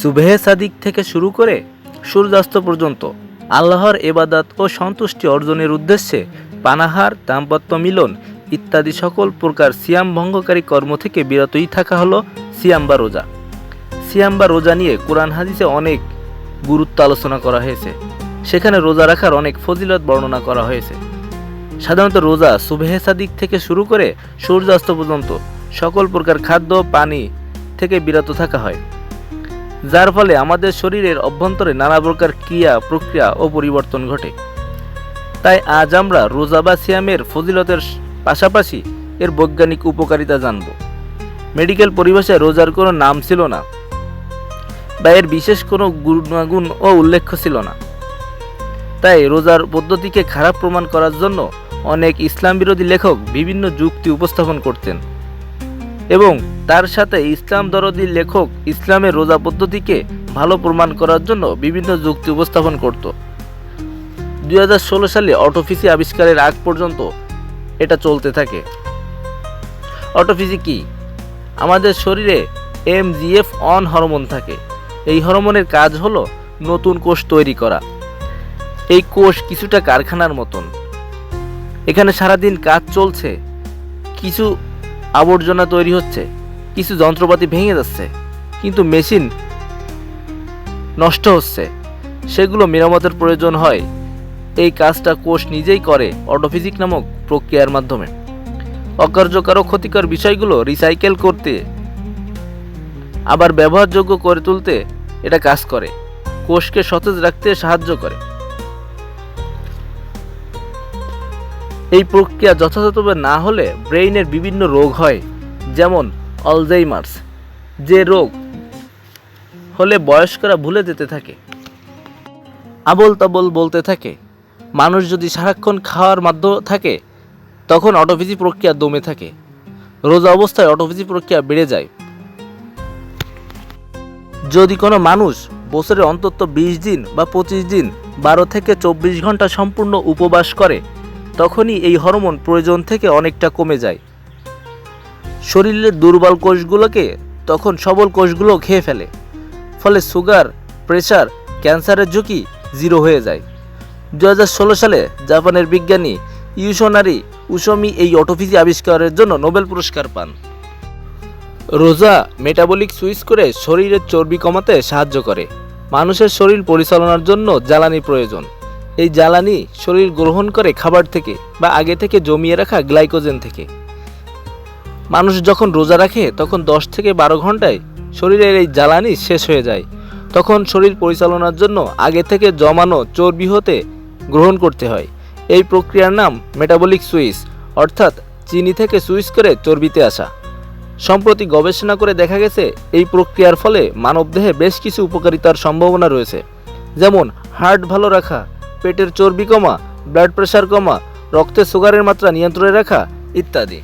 সুবেহে সাদিক থেকে শুরু করে সূর্যাস্ত পর্যন্ত আল্লাহর এবাদাত ও সন্তুষ্টি অর্জনের উদ্দেশ্যে পানাহার, দাম্পত্য মিলন ইত্যাদি সকল প্রকার সিয়াম ভঙ্গকারী কর্ম থেকে বিরতই থাকা হলো সিয়াম বা রোজা। সিয়াম বা রোজা নিয়ে কোরআন হাদিসে অনেক গুরুত্ব আলোচনা করা হয়েছে। সেখানে রোজা রাখার অনেক ফজিলত বর্ণনা করা হয়েছে। সাধারণত রোজা সুবেহে সাদিক থেকে শুরু করে সূর্যাস্ত পর্যন্ত সকল প্রকার খাদ্য, পানি থেকে বিরত থাকা হয়। যার ফলে আমাদের শরীরের অভ্যন্তরে নানা প্রকার ক্রিয়া, প্রক্রিয়া ও পরিবর্তন ঘটে। তাই আজ আমরা রোজা বা সিয়ামের ফজিলতের পাশাপাশি এর বৈজ্ঞানিক উপকারিতা জানব। মেডিকেল পরিভাষায় রোজার কোনো নাম ছিল না বা এর বিশেষ কোনো গুণাগুণ ও উল্লেখ্য ছিল না। তাই রোজার পদ্ধতিকে খারাপ প্রমাণ করার জন্য অনেক ইসলাম বিরোধী লেখক বিভিন্ন যুক্তি উপস্থাপন করতেন। এবং তার সাথে ইসলাম দরদি লেখক ইসলামের রোজা পদ্ধতিকে ভালো প্রমাণ করার জন্য বিভিন্ন যুক্তি উপস্থাপন করত। দু হাজার ষোলো সালে অটোফিসি আবিষ্কারের আগ পর্যন্ত এটা চলতে থাকে। অটোফিসি কি? আমাদের শরীরে এমজিএফ অন হরমোন থাকে। এই হরমোনের কাজ হলো নতুন কোষ তৈরি করা। এই কোষ কিছুটা কারখানার মতন। এখানে সারাদিন কাজ চলছে। কিছু আবর্জনা তৈরি হচ্ছে, কিছু যন্ত্রপাতি ভেঙে যাচ্ছে, কিন্তু মেশিন নষ্ট হচ্ছে। সেগুলো মেরামতের প্রয়োজন হয়। এই কাজটা কোষ নিজেই করে অটোফিজিক নামক প্রক্রিয়ার মাধ্যমে। অকার্যকর ক্ষতিকর বিষয়গুলো রিসাইকেল করতে, আবার ব্যবহারযোগ্য করে তুলতে এটা কাজ করে। কোষকে সতেজ রাখতে সাহায্য করে। এই প্রক্রিয়া যথাযথভাবে না হলে ব্রেইনের বিভিন্ন রোগ হয়, যেমন অলজাইমার্স যে রোগ হলে বয়স্করা ভুলে যেতে থাকে। আবল তাবল বলতে থাকে, মানুষ যদি সারাক্ষণ খাওয়ার মাধ্যম থাকে, তখন অটোফিজি প্রক্রিয়া দমে থাকে। রোজা অবস্থায় অটোফিজি প্রক্রিয়া বেড়ে যায়। যদি কোনো মানুষ বছরে অন্তত বিশ দিন বা পঁচিশ দিন বারো থেকে চব্বিশ ঘণ্টা সম্পূর্ণ উপবাস করে তখনই এই হরমোন প্রয়োজন থেকে অনেকটা কমে যায়। শরীরের দুর্বল কোষগুলোকে তখন সবল কোষগুলো খেয়ে ফেলে। ফলে সুগার প্রেশার ক্যান্সারের ঝুঁকি জিরো হয়ে যায়। দু হাজার ষোলো সালে জাপানের বিজ্ঞানী ইউশনারি উসমি এই অটোফিজি আবিষ্কারের জন্য নোবেল পুরস্কার পান। রোজা মেটাবলিক সুইচ করে শরীরের চর্বি কমাতে সাহায্য করে। মানুষের শরীর পরিচালনার জন্য জ্বালানি প্রয়োজন। এই জ্বালানি শরীর গ্রহণ করে খাবার থেকে বা আগে থেকে জমিয়ে রাখা গ্লাইকোজেন থেকে। মানুষ যখন রোজা রাখে, তখন দশ থেকে বারো ঘন্টায় শরীরের এই জ্বালানি শেষ হয়ে যায়। তখন শরীর পরিচালনার জন্য আগে থেকে জমানো চর্বি হতে গ্রহণ করতে হয়। এই প্রক্রিয়ার নাম মেটাবলিক সুইচ অর্থাৎ চিনি থেকে সুইচ করে চর্বিতে আসা। সম্প্রতি গবেষণা করে দেখা গেছে, এই প্রক্রিয়ার ফলে মানবদেহে বেশ কিছু উপকারিতার সম্ভাবনা রয়েছে। যেমন হার্ট ভালো রাখা পেটের চর্বি কমা ব্লাড প্রেশার কমা রক্তে সুগারের মাত্রা নিয়ন্ত্রণে রাখা ইত্যাদি।